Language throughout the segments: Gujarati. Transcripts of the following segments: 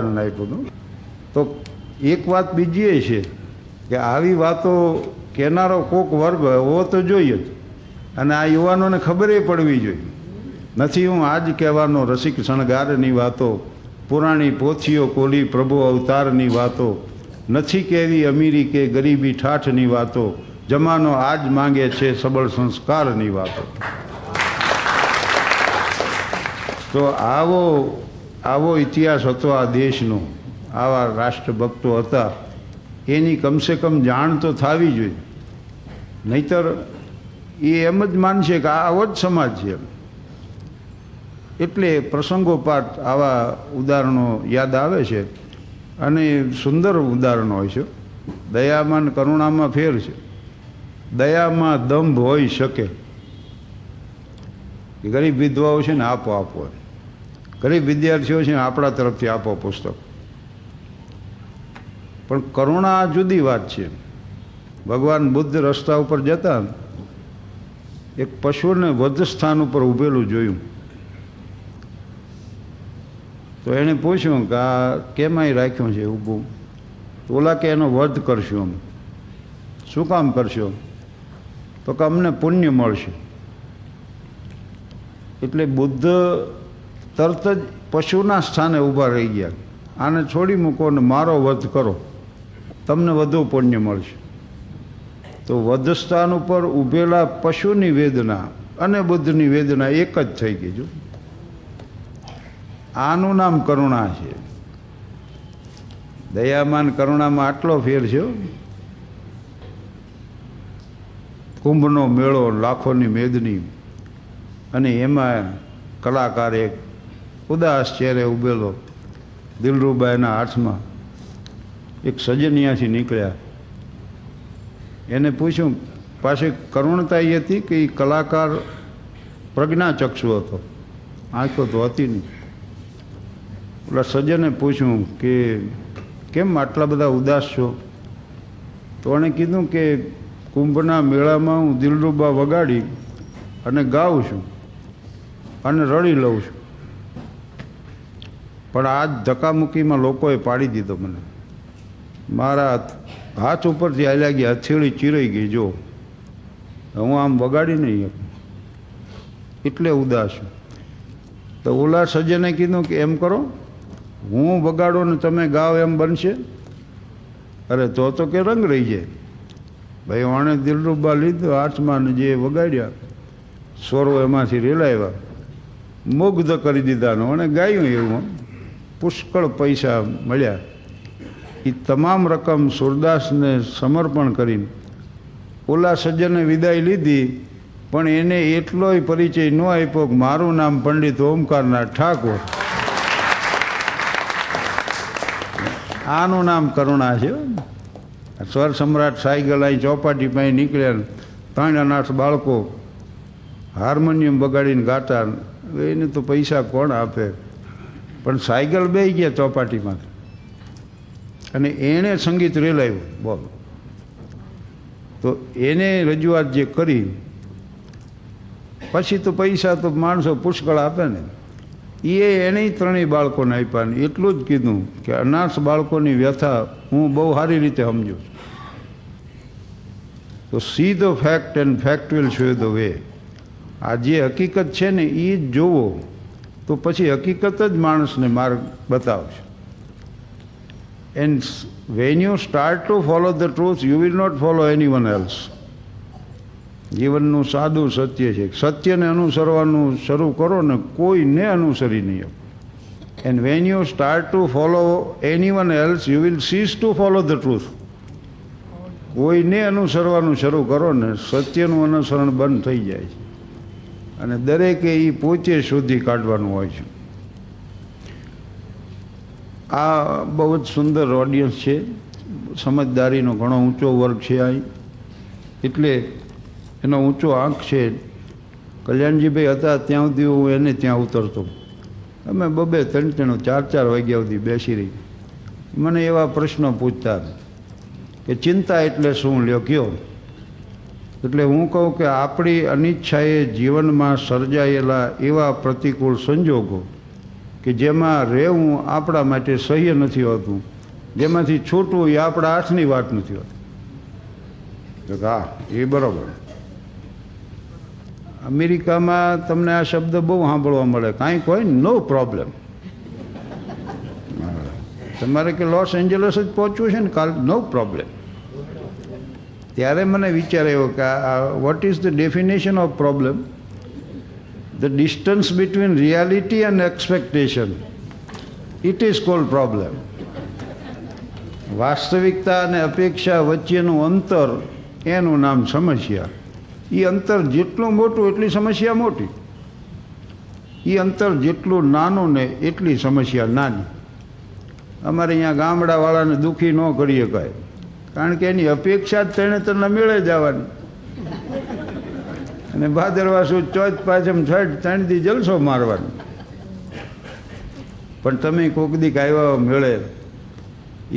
આપ્યું હતું. તો એક વાત બીજી એ છે કે આવી વાતો કહેનારો કોક વર્ગ હોવો તો જોઈએ જ. અને આ યુવાનોને ખબરે પડવી જોઈએ. નથી હું આજ કહેવાનો રસિક શણગારની વાતો, પુરાણી પોથીઓ, કોલી પ્રભુ અવતારની વાતો, નથી કહેવી અમીરી કે ગરીબી ઠાઠની વાતો, જમાનો આજ માંગે છે સબળ સંસ્કારની વાતો. તો આવો આવો ઇતિહાસ હતો આ દેશનો. આવા રાષ્ટ્રભક્તો હતા. એની કમસે કમ જાણ તો થવી જોઈએ. નહીતર એ એમ જ માનશે કે આ આવો જ સમાજ છે એમ. એટલે પ્રસંગોપાત આવા ઉદાહરણો યાદ આવે છે અને સુંદર ઉદાહરણો હોય છે. દયામાં કરુણામાં ફેર છે. દયામાં દંભ હોઈ શકે. ગરીબ વિધવાઓ છે ને આપો આપો ગરીબ વિદ્યાર્થીઓ છે, આપણા તરફથી આપો પુસ્તક. પણ કરુણા જુદી વાત છે. ભગવાન બુદ્ધ રસ્તા ઉપર જતા, એક પશુને વધ સ્થાન ઉપર ઊભેલું જોયું. તો એણે પૂછ્યું કે આ કેમ અહીં રાખ્યું છે ઊભું? ઓલા કે એનો વધ કરશું અમે. શું કામ કરશો? તો કે અમને પુણ્ય મળશે. એટલે બુદ્ધ તરત જ પશુના સ્થાને ઊભા રહી ગયા. આને છોડી મૂકો ને મારો વધ કરો. તમને વધુ પુણ્ય મળશે. તો વધ સ્થાન ઉપર ઊભેલા પશુની વેદના અને બુદ્ધની વેદના એક જ થઈ ગઈ જો. આનું નામ કરુણા છે. દયામાન કરુણામાં આટલો ફેર છે કુંભનો મેળો લાખોની મેદની અને એમાં કલાકાર એક ઉદાસ ચહેરે ઉભેલો, દિલરૂબાઈના હાથમાં એક સજનિયાથી નીકળ્યા. એને પૂછ્યું પાછી કરુણતા એ હતી કે એ કલાકાર પ્રજ્ઞાચક્ષુ હતો? આંખો તો હતી નહીં. ઓલા સજ્જને પૂછ્યું કે, કેમ આટલા બધા ઉદાસ છો? તો એણે કીધું કે, કુંભના મેળામાં હું દિલરૂબા વગાડી અને ગાઉં છું અને રડી લઉં છું. પણ આ જ ધક્કામુક્કીમાં લોકોએ પાડી દીધો મને. મારા હાથ ઉપરથી હાલ્યા ગયા હથેળી ચીરાઈ ગઈ, જો. હું આમ વગાડી નહીં એટલે ઉદાસ તો ઓલા સજ્જને કીધું કે એમ કરો, હું વગાડો ને તમે ગાઓ એમ બનશે. અરે તો તો કે રંગ રહી જાય. ભાઈ, વાણે દિલરૂબા લીધો, હાથમાં ને જે વગાડ્યા સ્વરો એમાંથી રેલાવ્યા મુગ્ધ કરી દીધાનો, અને ગાયું એવું પુષ્કળ પૈસા મળ્યા. એ તમામ રકમ સુરદાસને સમર્પણ કરીને ઓલા સજ્જને વિદાય લીધી, પણ એને એટલોય પરિચય ન આપ્યો કે મારું નામ પંડિત ઓમકારનાથ ઠાકોર. આનું નામ કરુણા છે. સ્વર સમ્રાટ સાયકલ અહીં ચોપાટી પાસે નીકળ્યા ત્રણ અનાથ બાળકો હાર્મોનિયમ બગાડીને ગાતા એને તો પૈસા કોણ આપે? પણ સાયકલ બે ગયા ચોપાટીમાં અને એણે સંગીત રેલાવ્યું, બોલ. તો એને રજૂઆત જે કરી, પછી તો પૈસા તો માણસો પુષ્કળ આપે ને. એ એણે ત્રણેય બાળકોને આપ્યા ને એટલું જ કીધું કે અનાથ બાળકોની વ્યથા હું બહુ સારી રીતે સમજુ છું. તો see the fact and fact will show the way. આ જે હકીકત છે ને એ જ જોવો. તો પછી હકીકત જ માણસને માર્ગ બતાવશે. And when you start to follow the truth you will not follow anyone else જીવનનું સાદું સત્ય છે. સત્યને અનુસરવાનું શરૂ કરો ને કોઈને અનુસરી નહીં and when you start to follow anyone else you will cease to follow the truth કોઈને અનુસરવાનું શરૂ કરો ને સત્યનું અનુસરણ બંધ થઈ જાય છે. અને દરેકે એ પોતે શોધી કાઢવાનું હોય છે. આ બહુ જ સુંદર ઓડિયન્સ છે. સમજદારીનો ઘણો ઊંચો વર્ગ છે અહીં. એટલે એનો ઊંચો આંખ છે. કલ્યાણજીભાઈ હતા ત્યાં સુધી હું એને ત્યાં ઉતરતો. અમે બબે ત્રણ ત્રણ ચાર ચાર વાગ્યા સુધી બેસી રહી. મને એવા પ્રશ્નો પૂછતા કે ચિંતા એટલે શું? લ્યો કયો? એટલે હું કહું કે આપણી અનિચ્છાએ જીવનમાં સર્જાયેલા એવા પ્રતિકૂળ સંજોગો કે જેમાં રહેવું આપણા માટે સહ્ય નથી હોતું, જેમાંથી છૂટવું એ આપણા હાથની વાત નથી હોતી. હા, એ બરાબર. અમેરિકામાં તમને આ શબ્દ બહુ સાંભળવા મળે. કાંઈક હોય નો પ્રોબ્લેમ તમારે કે લોસ એન્જલસ જ પહોંચવું છે ને કાલ નો પ્રોબ્લેમ ત્યારે મને વિચાર આવ્યો કે આ what is the definition of problem the distance between reality and expectation it is called problem વાસ્તવિકતા અને અપેક્ષા વચ્ચેનું અંતર એનું નામ સમસ્યા. એ અંતર જેટલું મોટું, એટલી સમસ્યા મોટી. એ અંતર જેટલું નાનું ને એટલી સમસ્યા નાની. અમારે અહીંયા ગામડાવાળાને દુઃખી ન કરી શકાય. કારણ કે એની અપેક્ષા જ તેણે તને મેળે જવાની અને ભાદરવા સુદ ચોથ પાછમ છઠ ત્રણથી જલસો મારવાનો. પણ તમે કોક દીક આવ્યા મેળે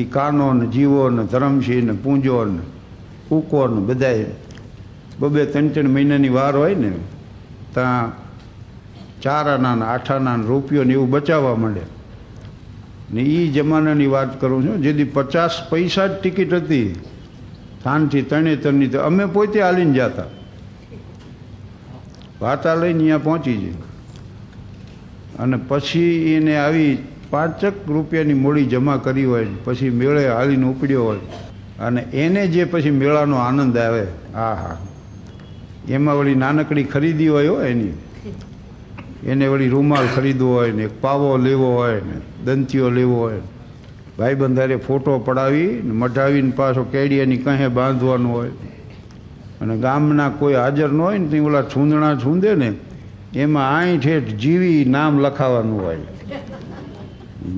એ કાનો ને જીવો ને ધરમસિંહ ને પૂંજો ને કૂકો ને બધાય બબે ત્રણ ત્રણ મહિનાની વાર હોય ને, ત્યાં ચારાના ને આઠ આના રૂપિયો ને એવું બચાવવા માંડે. ને એ જમાનાની વાત કરું છું, જેથી પચાસ પૈસા જ ટિકિટ હતી. થાનથી તરણેતરની તો અમે પોતે હાલીને જતા. વાતા લઈને અહીંયા પહોંચી જઈ અને પછી એને આવી પાંચક રૂપિયાની મૂડી જમા કરી હોય, પછી મેળે હાલીને ઉપડ્યો હોય. અને એને જે પછી મેળાનો આનંદ આવે હા હા એમાં વળી નાનકડી ખરીદી હોય એની. એને વળી રૂમાલ ખરીદવો હોય ને એક પાવો લેવો હોય ને દંતીઓ લેવો હોય ભાઈબંધારે ફોટો પડાવી મઢાવીને પાછો કેડિયાની કહે બાંધવાનું હોય. અને ગામના કોઈ હાજર ન હોય ને ત્યાં ઓલા છૂંદણા છૂંદે ને, એમાં આઈ ઠેઠ જીવી નામ લખાવાનું હોય.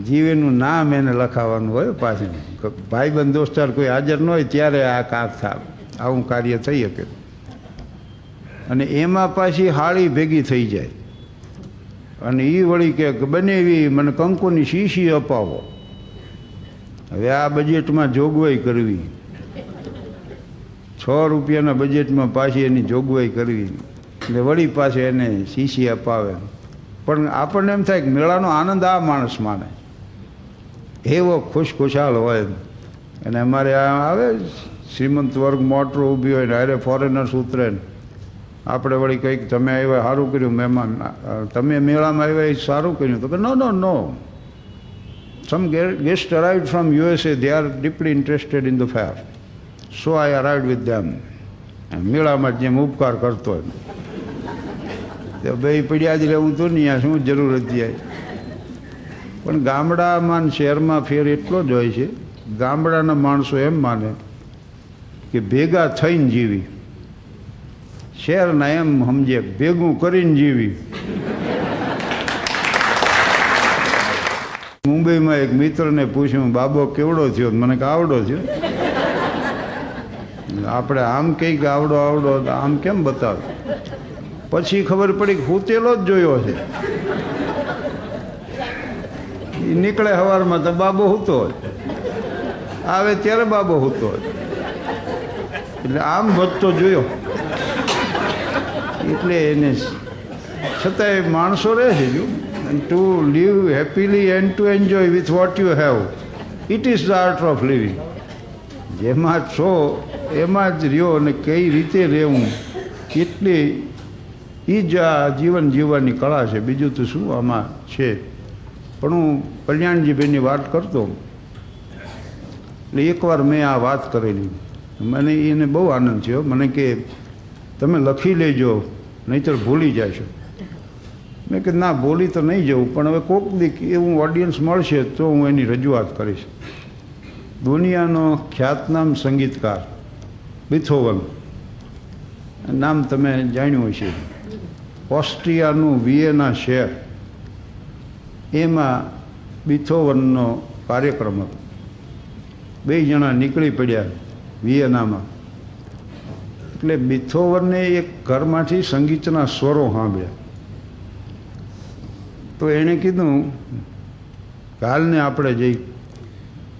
જીવીનું નામ એને લખાવાનું હોય પાછળ ભાઈબંધ દોસ્તાર કોઈ હાજર ન હોય ત્યારે આ કાક થાય આવું કાર્ય થઈ શકે. અને એમાં પાછી હાળી ભેગી થઈ જાય. અને એ વળી કે બને એવી મને કંકુની શીશી અપાવો. હવે આ બજેટમાં જોગવાઈ કરવી. છ રૂપિયાના બજેટમાં પાછી એની જોગવાઈ કરવી. એટલે વળી પાછી એને શીશી અપાવે. પણ આપણને એમ થાય કે મેળાનો આનંદ આ માણસ માને એવો ખુશખુશાલ હોય. અને અમારે આ આવે શ્રીમંત વર્ગ મોટરો ઊભી હોય ને, અરે ફોરેનર્સ ઉતરે ને. આપણે વળી કંઈક તમે આવ્યા સારું કર્યું, મહેમાન તમે મેળામાં આવ્યા એ સારું કર્યું. તો કે no no no some guest arrived from USA they are deeply interested in the fair so I arrived with them મેળામાં જેમ ઉપકાર કરતો તો ભાઈ પડ્યા જ રહેવું તો નહીં આ શું જરૂર હતી પણ ગામડામાં શહેરમાં ફેર એટલો જ હોય છે. ગામડાના માણસો એમ માને કે ભેગા થઈને જીવી. શહેરના એમ સમજે, ભેગું કરીને જીવી. મુંબઈમાં એક મિત્રને પૂછ્યું, બાબો, કેવડો થયો? મને કે, આવડો થયો. આપણે આમ કંઈક આવડો આવડો આમ કેમ બતાવે? પછી ખબર પડી કે હુતેલો જ જોયો છે. એ નીકળે સવારમાં તો બાબો હૂતો હોય. આવે ત્યારે બાબો હૂતો હોય. એટલે આમ વધતો જોયો. એટલે એને છતાંય માણસો રહે છે to live happily and to enjoy with what you have it is the art of living જેમાં છો, એમાં જ રહ્યો અને કઈ રીતે રહેવું કેટલી એ જ આ જીવન જીવવાની કળા છે. બીજું તો શું આમાં છે? પણ હું કલ્યાણજીભાઈની વાત કરતો એટલે એકવાર મેં આ વાત કરેલી. મને એને બહુ આનંદ થયો. મને કે, તમે લખી લેજો. નહીંતર ભૂલી જશો મેં કે ના, ભૂલી તો નહીં જવું, પણ હવે કોક દીક એવું ઓડિયન્સ મળશે તો હું એની રજૂઆત કરીશ. દુનિયાનો ખ્યાતનામ સંગીતકાર, બિથોવન. નામ તમે જાણ્યું હશે. ઓસ્ટ્રિયાનું વિયેના શહેર એમાં બિથોવનનો કાર્યક્રમ હતો. બે જણા નીકળી પડ્યા વિયેનામાં. એટલે બિથોવરને એક ઘરમાંથી સંગીતના સ્વરો સાંભળ્યા. તો એણે કીધું, કાલને આપણે જઈ.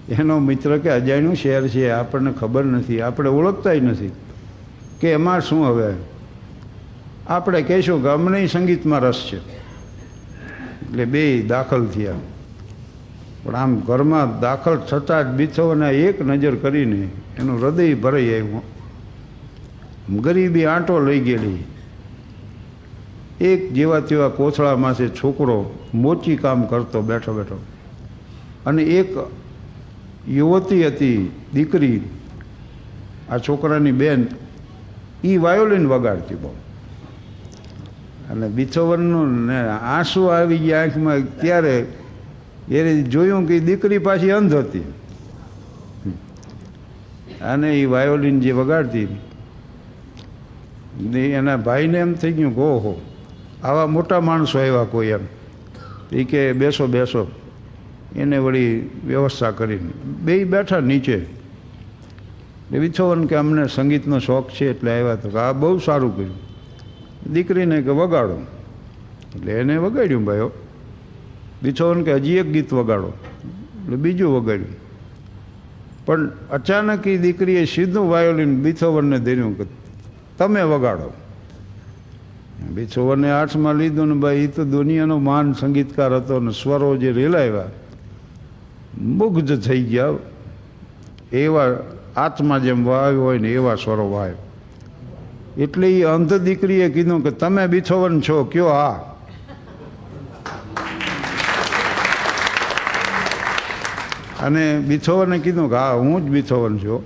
એનો મિત્ર કે, અજાણ્યું શહેર છે, આપણને ખબર નથી, આપણે ઓળખતાય નથી, કે એમાં શું હવે? આપણે કહીશું કે અમને સંગીતમાં રસ છે. એટલે બે દાખલ થયા. પણ આમ ઘરમાં દાખલ થતાં જ બિછોવાના એક નજર કરીને એનું હૃદય ભરાઈ આવ્યું. ગરીબી આંટો લઈ ગયેલી. એક જેવા તેવા કોથળામાંથી છોકરો મોચી કામ કરતો બેઠો બેઠો. અને એક યુવતી હતી, દીકરી, આ છોકરાની બેન એ વાયોલિન વગાડતી બહુ. અને બિછોવનનું ને આંસુ આવી ગયા આંખમાં ત્યારે એ જોયું કે દીકરી પાછી અંધ હતી. અને એ વાયોલિન જે વગાડતી ને એના ભાઈને એમ થઈ ગયું ગો હો આવા મોટા માણસો આવ્યા કોઈ એમ. એ કે બેસો બેસો. એને વળી વ્યવસ્થા કરીને બે બેઠા નીચે. વિછોવન કે અમને સંગીતનો શોખ છે એટલે આવ્યા તો આ બહુ સારું કર્યું. દીકરીને કે વગાડો. એટલે એને વગાડ્યું ભાઈઓ વિછોવન કે હજી એક ગીત વગાડો. એટલે બીજું વગાડ્યું. પણ અચાનક એ દીકરીએ સીધું વાયોલિન બિથોવનને ધર્યું કે તમે વગાડો. બિથોવને આઠમાં લીધું ને ભાઈ એ તો દુનિયાનો માન સંગીતકાર હતો ને સ્વરો જે રેલાવ્યા મુગ્ધ થઈ ગયા. એવા આત્મા જેમ વાવ્યો હોય ને એવા સ્વરો વાય એટલે એ અંધ દીકરીએ કીધું કે તમે બિછોવન છો, કયો હા અને બિછોવને કીધું કે હા, હું જ બિછોવન છું.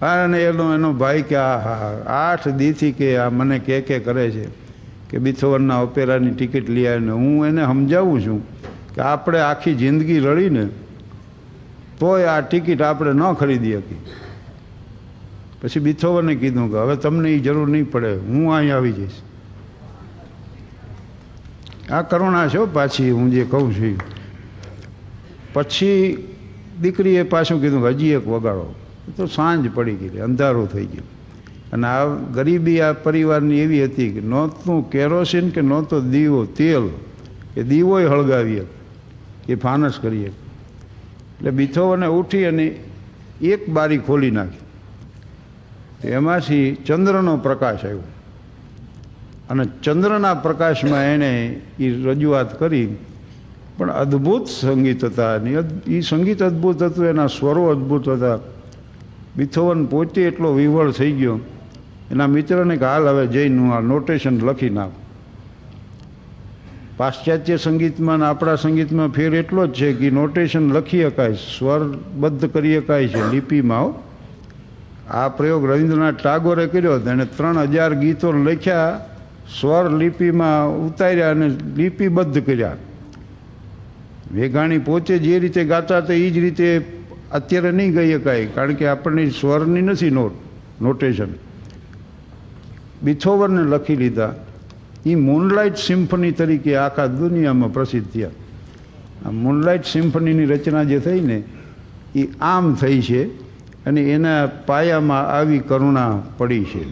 અને એનો એનો ભાઈ કે આ હા આઠ દીથી કે આ મને કે કે કરે છે કે બિથોવરના ઓપેરાની ટિકિટ લઈ આવીને હું એને સમજાવું છું કે આપણે આખી જિંદગી રડીને તોય આ ટિકિટ આપણે ન ખરીદી શકી પછી બિથોવરને કીધું કે હવે તમને એ જરૂર નહીં પડે, હું અહીં આવી જઈશ. આ કરુણા છો પાછી, હું જે કહું છું. પછી દીકરીએ પાછું કીધું કે હજી એક વગાડો. તો સાંજ પડી ગયેલી, અંધારું થઈ ગયું. અને આ ગરીબી આ પરિવારની એવી હતી કે નહોતું કેરોસીન કે નહોતો દીવો, તેલ, એ દીવોય હળગાવીએ એ ફાનસ કરીએ એટલે બિથોવને ઉઠી અને એક બારી ખોલી નાખી. એમાંથી ચંદ્રનો પ્રકાશ આવ્યો. અને ચંદ્રના પ્રકાશમાં એણે એ રજૂઆત કરી, પણ અદ્ભુત સંગીત હતા. અને એ સંગીત અદ્ભુત હતું, એના સ્વરો અદ્ભુત હતા. બિથોવન પોતે એટલો વિવળ થઈ ગયો. એના મિત્રને કે હાલ હવે જઈને આ નોટેશન લખી નાખ. પાશ્ચાત્ય સંગીતમાં ને આપણા સંગીતમાં ફેર એટલો જ છે કે નોટેશન લખી શકાય, સ્વરબદ્ધ કરી શકાય છે લિપિમાં હો. આ પ્રયોગ રવિન્દ્રનાથ ટાગોરે કર્યો હતો. એણે ત્રણ હજાર ગીતો લખ્યા, સ્વર લિપિમાં ઉતાર્યા અને લિપિબદ્ધ કર્યા. વેગાણી પોતે જે રીતે ગાતા હતા એ જ રીતે અત્યારે નહીં ગઈ શકાય કારણ કે આપણને સ્વરની નથી નોટ નોટેશન બિથોવરને લખી લીધા. એ મૂનલાઇટ સિમ્ફની તરીકે આખા દુનિયામાં પ્રસિદ્ધ થયા. આ મૂનલાઇટ સિમ્ફનીની રચના જે થઈ ને એ આમ થઈ છે અને એના પાયામાં આવી કરુણા પડી છે.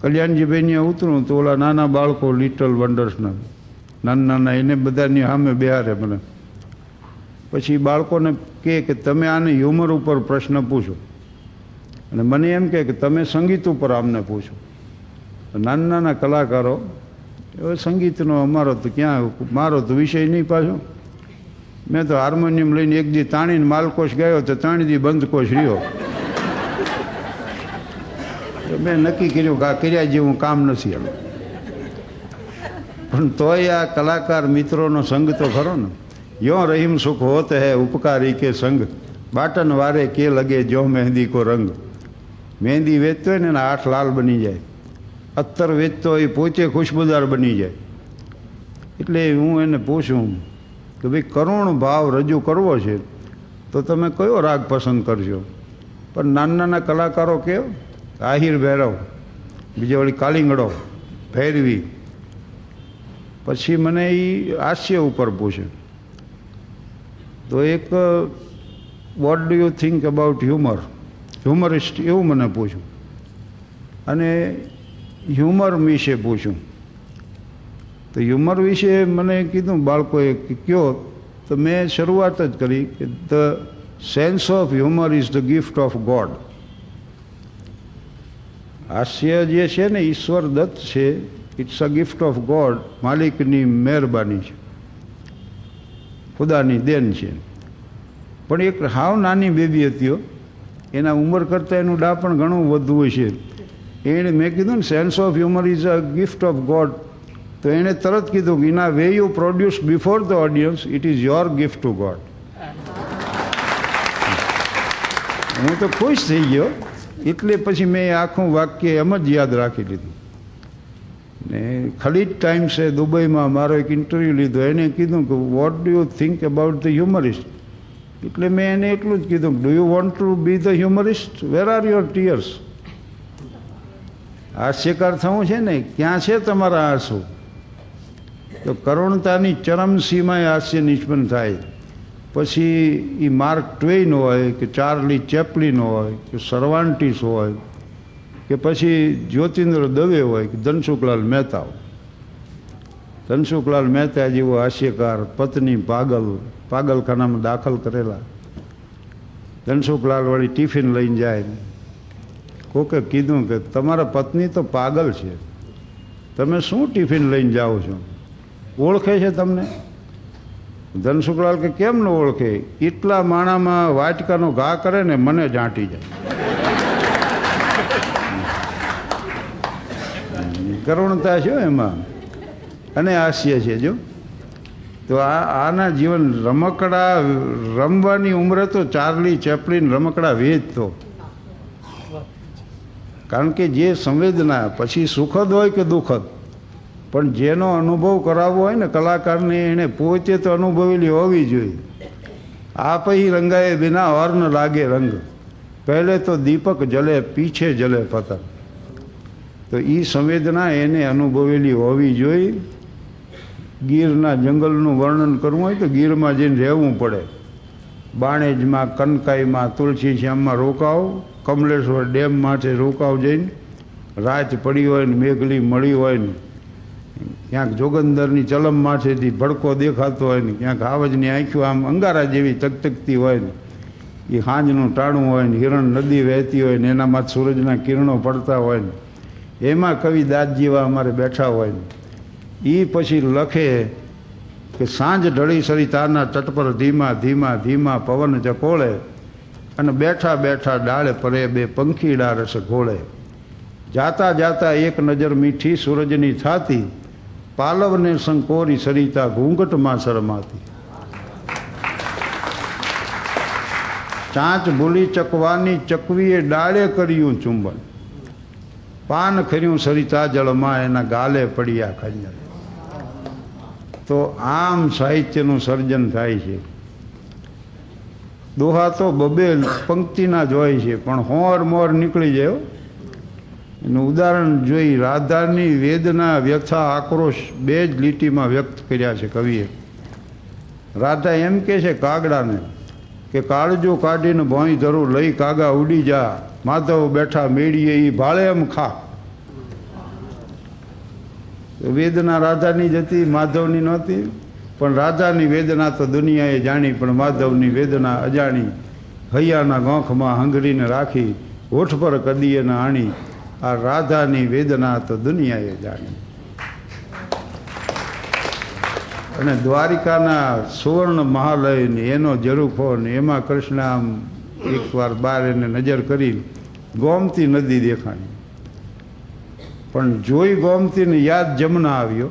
કલ્યાણજીભાઈને ઉતરું તો ઓલા નાના બાળકો લિટલ વન્ડર્સના નાના નાના, એને બધાની સામે બેહારે મને. પછી બાળકોને કહે કે તમે આને હ્યુમર ઉપર પ્રશ્ન પૂછો. અને મને એમ કહે કે તમે સંગીત ઉપર આમને પૂછો. નાના નાના કલાકારો, હવે સંગીતનો અમારો તો ક્યાં, મારો તો વિષય નહીં પાછો. મેં તો હાર્મોનિયમ લઈને એક દી તાણીને માલકોશ ગયો તો ત્રણ દી બંધકોશ રહ્યો. મેં નક્કી કર્યું કે આ કર્યા જેવું કામ નથી એમ. પણ તોય આ કલાકાર મિત્રોનો સંગ તો ખરો ને. યો રહીમ સુખ હોત હે ઉપકારી કે સંગ? બાટન વારે કે લગે જો મહેંદી કો રંગ? મહેંદી વેચતો હોય ને એના આઠ લાલ બની જાય. અત્તર વેચતો હોય પોતે ખુશબુદાર બની જાય. એટલે હું એને પૂછું કે ભાઈ કરુણ ભાવ રજૂ કરવો છે, તો તમે કયો રાગ પસંદ કરશો? પણ નાના નાના કલાકારો કેવો? આહિર ભૈરવ, બીજો વળી કાલિંગડો, ભૈરવી. પછી મને એ હાસ્ય ઉપર પૂછે. તો એક what do you think about humour humourist એવું મને પૂછ્યું. અને હ્યુમર વિશે પૂછ્યું. તો હ્યુમર વિશે મને કીધું, બાળકોએ કયો? તો મેં શરૂઆત જ કરી કે the sense of humour is the gift of God હાસ્ય જે છે ને ઈશ્વર દત્ત છે it's a gift of God માલિકની મહેરબાની છે. ખુદાની દેન છે. પણ એક હાવ નાની બેબી હતી એના ઉંમર કરતાં એનું ડા પણ ઘણું વધુ હોય છે. એણે મેં કીધું ને sense of humour is a gift of God તો એણે તરત કીધું કે in a way you produce before the audience it is your gift to God હું તો ખુશ થઈ ગયો. એટલે પછી મેં આખું વાક્ય એમ જ યાદ રાખી લીધું. ને ખલીજ ટાઈમ્સે દુબઈમાં મારો એક ઇન્ટરવ્યૂ લીધો. એને કીધું કે what do you think about the humourist એટલે મેં એને એટલું જ કીધું do you want to be the humourist where are your tears હાસ્યકાર થવું છે ને, ક્યાં છે તમારા આંસુ? તો કરુણતાની ચરમસીમાએ હાસ્ય નિષ્પન્ન થાય. પછી એ માર્ક ટ્વેન હોય કે ચાર્લી ચેપલિન હોય કે સર્વાન્ટીસ હોય કે પછી જ્યોતિન્દ્ર દવે હોય કે ધનસુખલાલ મહેતા ધનસુખલાલ મહેતા જેવો હાસ્યકાર, પત્ની, પાગલ, પાગલખાનામાં દાખલ કરેલા. ધનસુખલાલ વળી ટિફિન લઈને જાય કોકે કીધું કે તમારા પત્ની તો પાગલ છે. તમે શું ટિફિન લઈને જાઓ છો? ઓળખે છે તમને? ધનસુખલાલ કે કેમ ન ઓળખે? એટલા માણામાં વાટકાનો ઘા કરે ને મને જાંટી જાય. કરુણતા છે એમાં. અને હાસ્ય છે, જો. તો આ, આના જીવન રમકડા રમવાની ઉંમરે તો ચાર્લી ચેપલિન રમકડા વેચતો કારણ કે જે સંવેદના, પછી સુખદ હોય કે દુઃખદ. પણ જેનો અનુભવ કરાવવો હોય ને, કલાકારને એણે પોતે તો અનુભવેલી હોવી જોઈએ. આ પછી રંગાએ બિના ઓર લાગે રંગ. પહેલે તો દીપક જલે, પીછે જલે પતંગ. તો એ સંવેદના એને અનુભવેલી હોવી જોઈએ. ગીરના જંગલનું વર્ણન કરવું હોય તો ગીરમાં જઈને રહેવું પડે. બાણેજમાં, કનકાઈમાં તુલસી શ્યામમાં રોકાવ કમલેશ્વર ડેમ માટે રોકાવ જઈને. રાત પડી હોય ને મેઘલી મળી હોય ને. ક્યાંક જોગંદરની ચલમ માથેથી ભડકો દેખાતો હોય ને, ક્યાંક આવજની આંખો આમ અંગારા જેવી ચકચકતી હોય ને. એ હાંજનું ટાણું હોય ને, હિરણ નદી વહેતી હોય ને, એનામાં સૂરજના કિરણો પડતા હોય ને. એમાં કવિ દાદ જેવા અમારે બેઠા હોય. એ પછી લખે કે સાંજ ઢળી સરિતાના તટ પર ધીમા ધીમા ધીમા પવન ચકોળે અને બેઠા બેઠા ડાળે પરે બે પંખીડા રસ ઘોળે. જાતા જાતા એક નજર મીઠી સૂરજની થાતી, પાલવને સંકોરી સરિતા ઘૂંઘટમાં શરમાતી. ચાંચ ભૂલી ચકવાની ચકવીએ ડાળે કર્યું ચુંબન. પાન ખર્યું સરિતા જળમાં એના ગાલે પડ્યા ખંજર. તો આમ સાહિત્યનું સર્જન થાય છે. દોહા તો બબે પંક્તિના જ હોય છે, પણ હોર મોર નીકળી જાય એનું ઉદાહરણ જોઈ રાધાની વેદના વ્યથા આક્રોશ બે જ લીટીમાં વ્યક્ત કર્યા છે કવિએ. રાધા એમ કે છે, કાગડાને, કે કાળજો કાઢીને ભોંય ધરું, લઈ કાગા ઉડી જા. માધવ બેઠા મેળીએ એ ભાળે એમ ખા. વેદના રાધાની જ હતી, માધવની નહોતી. પણ રાધાની વેદના તો દુનિયાએ જાણી, પણ માધવની વેદના અજાણી. હૈયાના ગોંખમાં હંગરીને રાખી, હોઠ પર કદીએ એને આણી. આ રાધાની વેદના તો દુનિયાએ જાણી. અને દ્વારિકાના સુવર્ણ મહાલય ને એનો જરૂફો ને એમાં કૃષ્ણ આમ એકવાર બાર એને નજર કરી ગોમતી નદી દેખાણી. પણ જોઈ ગોમતીને યાદ જમના આવ્યો.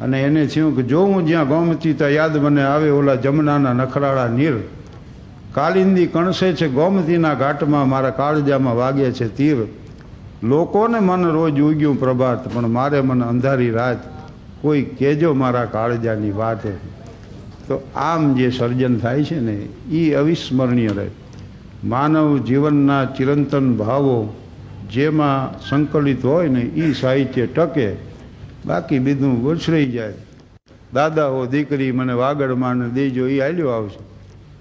અને એને થયું કે જો હું જ્યાં ગોમતી ત્યાં યાદ મને આવે ઓલા જમનાના નખરાળા નીર. કાલિંદી કણસે છે, ગોમતીના ઘાટમાં મારા કાળજામાં વાગે છે તીર. લોકોને મન રોજ ઉગ્યું પ્રભાત, પણ મારે મને અંધારી રાત. કોઈ કહેજો મારા કાળજાની વાત. તો આમ જે સર્જન થાય છે ને એ અવિસ્મરણીય રહે. માનવ જીવનના ચિરંતન ભાવો જેમાં સંકલિત હોય ને એ સાહિત્ય ટકે, બાકી બીજું વછરાઈ જાય. દાદા હો દીકરી મને વાગડમાં ને દેજો એ હાલ્યો આવશે.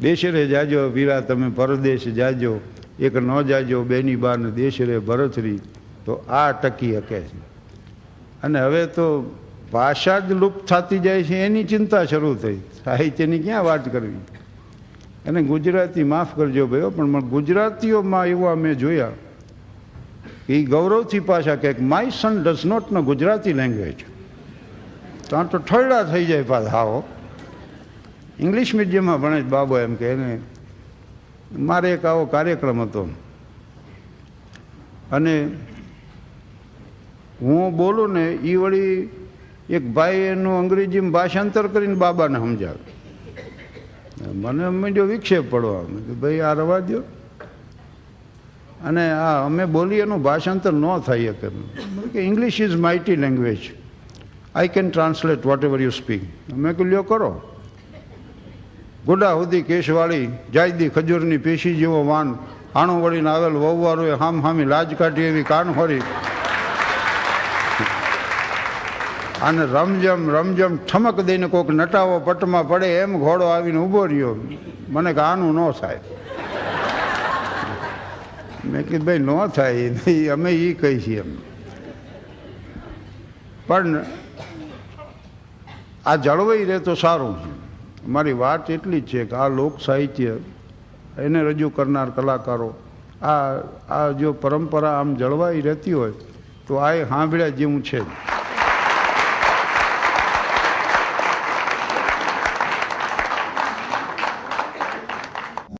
દેશરે જાજો, વીરા તમે પરદેશ જાજો, એક ન જાજો, બેની બાને દેશરે ભરતરી, તો આ ટકી શકે છે. અને હવે તો ભાષા જ લુપ્ત થતી જાય છે, એની ચિંતા શરૂ થઈ. સાહિત્યની ક્યાં વાત કરવી? અને ગુજરાતી માફ કરજો ભાઈઓ, પણ ગુજરાતીઓમાં એવા મેં જોયા એ ગૌરવથી પાછા કે my son does not know Gujarati language ત્યાં તો ઠરડા થઈ જાય પાછા આવો ઇંગ્લિશ મીડિયમમાં ભણે જ બાબો એમ કે એને મારે એક આવો કાર્યક્રમ હતો અને હું બોલું ને એ વળી એક ભાઈ એનું અંગ્રેજીમાં ભાષાંતર કરીને બાબાને સમજાવે. મને માંડ્યો વિક્ષેપ પડવા કે ભાઈ, આ રવા દો અને આ અમે બોલી એનું ભાષાંતર ન થાય મેં કે English is mighty language I can translate whatever you speak અમે લ્યો, કરો. ગુડા હુદી કેશવાળી, જાયદી, ખજૂરની પેશી જેવો વાન આણો વળીને આવેલ વહુવારોએ હામ હામી લાજ કાઢી એવી કાનખોરી અને રમજમ રમજમ ઠમક દઈને કોઈક નટાવો પટમાં પડે એમ ઘોડો આવીને ઊભો રહ્યો. મને કે આનું ન થાય. મેં કીધું, ભાઈ, ન થાય અમે એ કહી છીએ એમ. પણ આ જળવાઈ રહે તો સારું છે. મારી વાત એટલી જ છે કે આ લોક સાહિત્ય એને રજૂ કરનાર કલાકારો, આ આ જો પરંપરા આમ જળવાઈ રહેતી હોય, તો આ સાંભળ્યા જેવું છે.